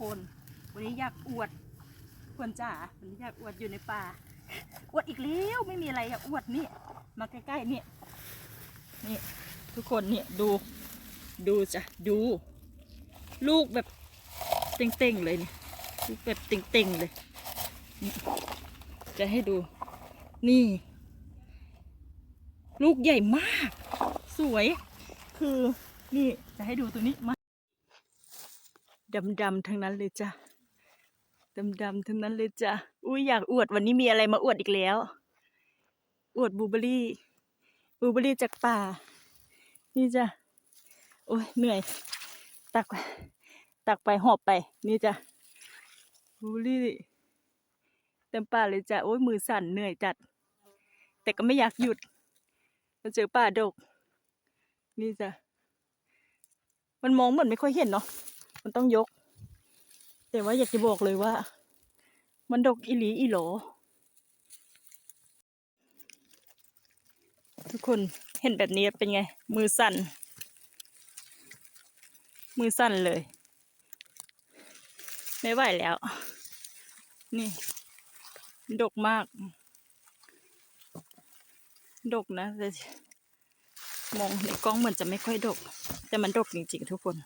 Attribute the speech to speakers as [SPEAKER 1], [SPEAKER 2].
[SPEAKER 1] คน วันนี้อยากอวดควรจ๋าวันนี้อยากอวดอยู่ในป่า อวดอีกแล้วไม่มีอะไรอยากอวดนี่ มาใกล้ๆนี่นี่ ทุกคนเนี่ยดู ดูจ้ะดู ลูกแบบเต่งๆเลยเนี่ยลูกแบบเต่งๆเลยจะให้ดู นี่ ลูกใหญ่มาก สวย คือ นี่ จะให้ดูตัวนี้มา ดำๆทั้งนั้นเลยจ้ะดำๆทั้งนั้นเลยจ้ะอุ้ยอยากอวดวันนี้มีอะไรมาอวดอีกแล้ว อวดบลูเบอรี่บลูเบอรี่จากป่า นี่จ้ะโอ้ยเหนื่อย ตักไปตักไปหอบไป นี่จ้ะบลูเบอร์รี่เต็มป่าเลยจ้ะโอ้ยมือสั่นเหนื่อยจัด แต่ก็ไม่อยากหยุดเราเจอป่าดก นี่จ้ะมันมองเหมือนไม่ค่อยเห็นเนาะ มันต้องยก แต่ว่าอยากจะบอกเลยว่า มันดกอีหลีอีโหลทุกคนเห็นแบบนี้เป็นไง มือสั่น มือสั่นเลย ไม่ไหวแล้ว นี่ ดกมาก ดกนะแต่มองในกล้องเหมือนจะไม่ค่อยดก แต่มันดกจริงๆทุกคน